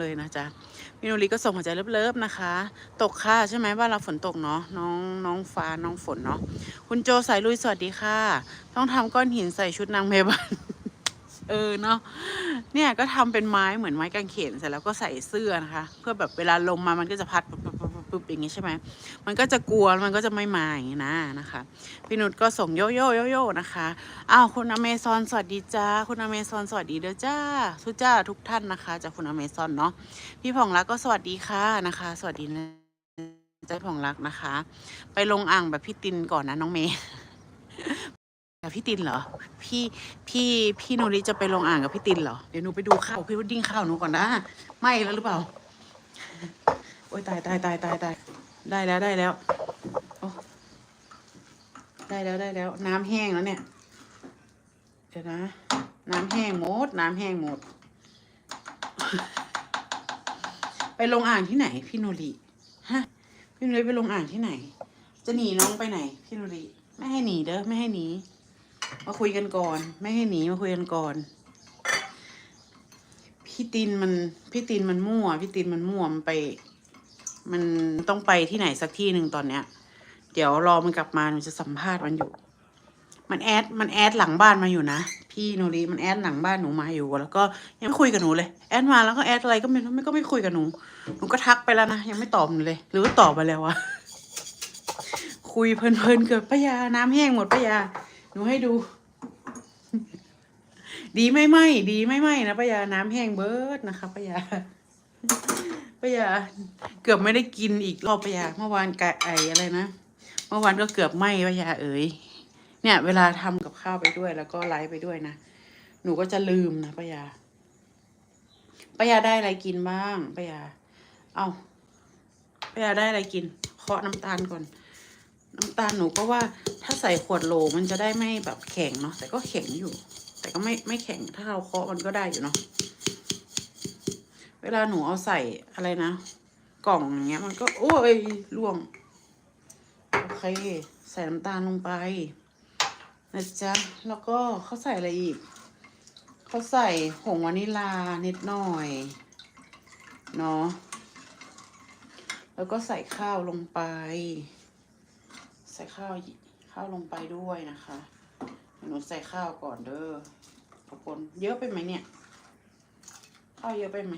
เลยนะจ๊ะมินุริก็ส่งหัวใจเลิฟๆนะคะ ตกค่ะใช่ไหมบ้านเราฝนตกเนาะน้องน้องฟ้าน้องฝนเนาะคุณโจสายลุยสวัสดีค่ะ ต้องทำก้อนหินใส่ชุดนางเมบันเออเนาะเนี่ยก็ทำเป็นไม้เหมือนไม้กางเขนเสร็จแล้วก็ใส่เสื้อนะคะ เพื่อแบบเวลาลมมามันก็จะพัด ปุ๊บอย่างงี้ใช่ไหมมันก็จะกลัวมันก็จะไม่มาอย่างงี้นะนะคะพี่นุชก็ส่งโยโย่โยโย่นะคะอ้าวคุณอเมซอนสวัสดีจ้าคุณอเมซอนสวัสดีเด้อจ้าทุกจ้าทุกท่านนะคะ จากคุณอเมซอนเนาะพี่ผ่องรักก็สวัสดีค่ะนะคะ สวัสดีนะเจ้าผ่องรักนะคะ ไปลงอ่างแบบพี่ตินก่อนนะน้องเมย์กับพี่ตินเหรอ พี่พี่พี่โนริจะไปลงอ่างกับพี่ตินเหรอ เดี๋ยวหนูไปดูข้าวพี่วดดิ้งข้าวหนูก่อนนะ ไม่แล้วหรือเปล่า โอ้ยตายตายตายตายตายได้แล้วได้แล้วโอ้ได้แล้วได้แล้ว น้ำแห้งแล้วเนี่ย เดี๋ยวนะ น้ำแห้งหมด น้ำแห้งหมด ไปลงอ่างที่ไหน พี่โนริฮะพี่โนริไปลงอ่างที่ไหน จะหนีน้องไปไหน พี่โนริไม่ให้หนีเด้อไม่ให้หนีมาคุยกันก่อน ไม่ให้หนีมาคุยกันก่อน พี่ตินมันพี่ตินมันมั่ว พี่ตินมันมั่วมันไป มันต้องไปที่ไหนสักที่หนึ่งตอนเนี้ย เดี๋ยวรอมันกลับมาหนูจะสัมภาษณ์มันอยู่ มันแอดมันแอดหลังบ้านมาอยู่นะพี่โนรีมันแอดหลังบ้านหนูมาอยู่แล้วก็ยังไม่คุยกับหนูเลย แอดมาแล้วก็แอดอะไรก็ไม่รู้ไม่ก็ไม่คุยกับหนูหนูก็ทักไปแล้วนะยังไม่ตอบหนูเลย หรือว่าตอบไปแล้ววะคุยเพลินๆเกิดป้ายาน้ำแห้งหมดป้ายาหนูให้ดู ดีไม่ไหมดีไม่ไหมนะป้ายาน้ำแห้งเบิร์ดนะคะป้ายา ปยาเกือบไม่ได้กินอีกรอบปยาเมื่อวานกะไออะไรนะเมื่อวานก็เกือบไหมป้ายาเอ๋ยเนี่ย เวลาทำกับข้าวไปด้วย แล้วก็ไลฟ์ไปด้วยนะหนูก็จะลืมนะป้ายาปยาได้อะไรกินบ้างปยาเอาปยาได้อะไรกินเคาะน้ำตาลก่อน น้ำตาลหนูก็ว่าถ้าใส่ขวดโหลมันจะได้ไม่แบบแข็งเนาะแต่ก็แข็งอยู่ แต่ก็ไม่ไม่แข็งถ้าเราเคาะมันก็ได้อยู่เนาะ วลาหนูเอาใส่อะไรนะ กล่องอย่างเงี้ย มันก็ โอ้ยล่วง โอเค ใส่น้ำตาลลงไปนะจ๊ะ แล้วก็เขาใส่อะไรอีก เขาใส่ผงวานิลานิดหน่อย เนาะ แล้วก็ใส่ข้าวลงไป ใส่ข้าวข้าวลงไปด้วยนะคะหนูใส่ข้าวก่อนเด้อทุกคนเยอะไปไหมเนี่ย ข้าวเยอะไปไหม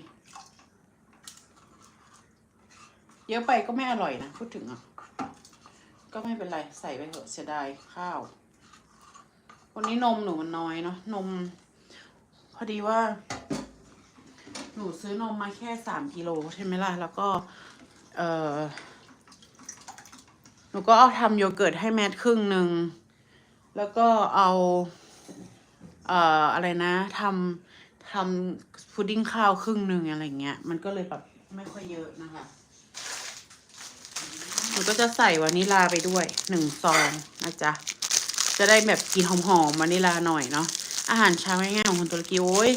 เยอะไปก็ไม่อร่อยนะ พูดถึงอะ ก็ไม่เป็นไร ใส่ไปเถอะเสียดายข้าว วันนี้นมหนูมันน้อยเนาะนม พอดีว่า หนูซื้อนมมาแค่สามกิโลใช่ไหมล่ะ แล้วก็ เออหนูก็เอาทำโยเกิร์ตให้แมทครึ่งหนึ่ง แล้วก็เอาเอ่ออะไรนะทำทำพุดดิ้งข้าวครึ่งหนึ่งอะไรเงี้ย มันก็เลยแบบไม่ค่อยเยอะนะคะ หนูก็จะใส่วานิลาไปด้วยหนึ่งซองนะจ๊ะ จะได้แบบกินหอมๆวานิลาหน่อยเนาะอาหารเช้าง่ายๆของคนตุรกีโอ้ย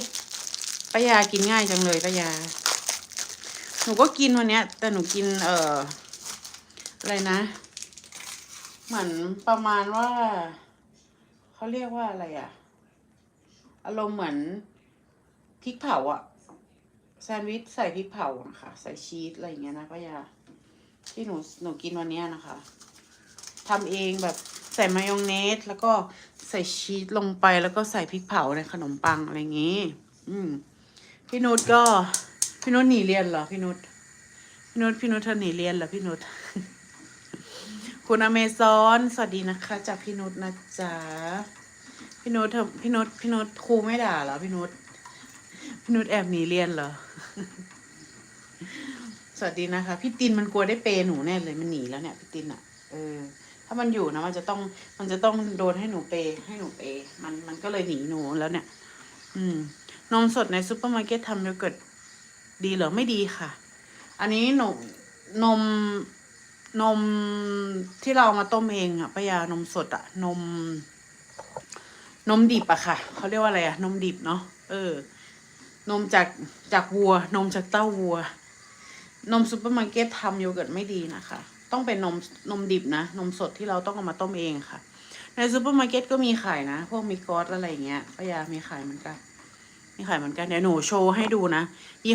ป้ายากินง่ายจังเลยป้ายา หนูก็กินวันเนี้ย แต่หนูกินเอ่ออะไรนะ เหมือนประมาณว่าเขาเรียกว่าอะไรอะอารมณ์เหมือนพริกเผาอะแซนด์วิชใส่พริกเผานะคะใส่ชีสอะไรอย่างเงี้ยนะป้ายา ที่หนูหนูกินวันนี้นะคะทำเองแบบใส่มายองเนส แล้วก็ใส่ชีสลงไปแล้วก็ใส่พริกเผาในขนมปังอะไรอย่างงี้ อืม พี่นุชก็ พี่นุชหนีเรียนเหรอพี่นุชพี่นุชพี่นุชเธอหนีเรียนเหรอพี่นุชคุณอเมซอนสวัสดีนะคะ จากพี่นุชนะจ๊ะพี่นุชเธอพี่นุชพี่นุชครูไม่ด่าเหรอพี่นุชพี่นุชแอบหนีเรียนเหรอ สวัสดีนะคะ พี่ตินมันกลัวได้เปหนูแน่เลยมันหนีแล้วเนี่ยพี่ตินอะเออ ถ้ามันอยู่นะมันจะต้องมันจะต้องโดนให้หนูเปให้หนูเป มันมันก็เลยหนีหนูแล้วเนี่ย อืม นมสดในซูเปอร์มาร์เก็ตทำโยเกิร์ตดีหรือไม่ดีค่ะ อันนี้หนูนมนมที่เราเอามาต้มเองอะป้ายานมสดอะนม นมดิบอะค่ะเขาเรียกว่าอะไรอะนมดิบเนาะเออ นมจากจากวัว นมจากเต้าวัว นมซูเปอร์มาร์เก็ตทำโยเกิร์ตไม่ดีนะคะ ต้องเป็นนมนมดิบนะ นมสดที่เราต้องเอามาต้มเองค่ะ ในซูเปอร์มาร์เก็ตก็มีขายนะ พวกมิกอสอะไรอย่างเงี้ยพยามีขายเหมือนกัน มีขายเหมือนกัน เดี๋ยวหนูโชว์ให้ดูนะยี่ห้อ